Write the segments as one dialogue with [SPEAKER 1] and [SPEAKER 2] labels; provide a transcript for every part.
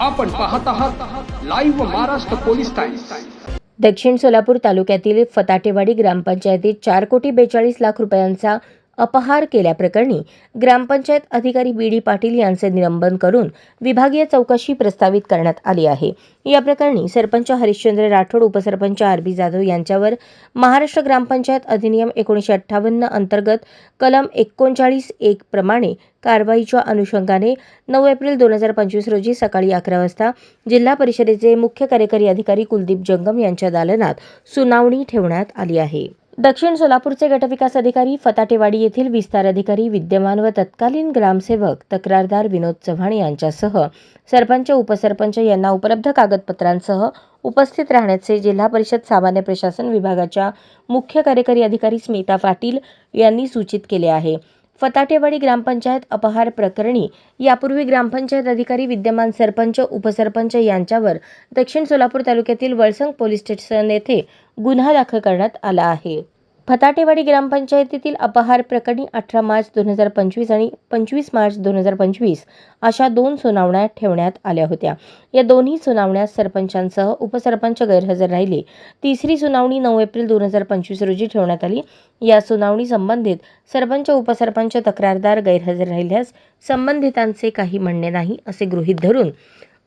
[SPEAKER 1] आपण पाहत आहात लाईव्ह महाराष्ट्र पोलीस टाइम्स
[SPEAKER 2] दक्षिण सोलापूर तालुक्यातील फताटेवाडी ग्रामपंचायतीत चार कोटी बेचाळीस लाख रुपयांचा अपहार केल्याप्रकरणी ग्रामपंचायत अधिकारी बी डी पाटील यांचे निलंबन करून विभागीय चौकशी प्रस्तावित करण्यात आली आहे. या प्रकरणी सरपंच हरिश्चंद्र राठोड उपसरपंच आर बी जाधव यांच्यावर महाराष्ट्र ग्रामपंचायत अधिनियम एकोणीसशे अठ्ठावन्न अंतर्गत कलम एकोणचाळीस एक प्रमाणे कारवाईच्या अनुषंगाने नऊ एप्रिल दोन हजार पंचवीस रोजी सकाळी अकरा वाजता जिल्हा परिषदेचे मुख्य कार्यकारी अधिकारी कुलदीप जंगम यांच्या दालनात सुनावणी ठेवण्यात आली आहे. दक्षिण सोलापूरचे गटविकास अधिकारी फताटेवाडी येथील विस्तार अधिकारी विद्यमान व तत्कालीन ग्रामसेवक तक्रारदार विनोद चव्हाण यांच्यासह सरपंच उपसरपंच यांना उपलब्ध कागदपत्रांसह उपस्थित राहण्याचे जिल्हा परिषद सामान्य प्रशासन विभागाच्या मुख्य कार्यकारी अधिकारी स्मिता पाटील यांनी सूचित केले आहे. फताटेवाडी ग्रामपंचायत अपहार प्रकरणी यापूर्वी ग्रामपंचायत अधिकारी विद्यमान सरपंच उपसरपंच यांच्यावर दक्षिण सोलापूर तालुक्यातील वळसंग पोलीस स्टेशन येथे गुन्हा दाखल करण्यात आला आहे. फताटेवाडी ग्रामपंचायतीतील अपहार प्रकरणी अठरा मार्च दोन हजार पंचवीस आणि पंचवीस मार्च दोन हजार पंचवीस अशा दोन सुनावण्या ठेवण्यात आल्या होत्या. या दोन्ही सुनावण्यात सरपंचांसह उपसरपंच गैरहजर राहिले. तिसरी सुनावणी नऊ एप्रिल दोन हजार पंचवीस रोजी ठेवण्यात आली. या सुनावणी संबंधित सरपंच उपसरपंच तक्रारदार गैरहजर राहिल्यास संबंधितांचे काही म्हणणे नाही असे गृहीत धरून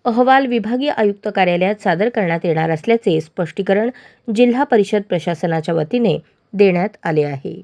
[SPEAKER 2] अहवाल विभागीय आयुक्त कार्यालयात सादर करण्यात येणार असल्याचे स्पष्टीकरण जिल्हा परिषद प्रशासनाच्या वतीने देण्यात आले आहे.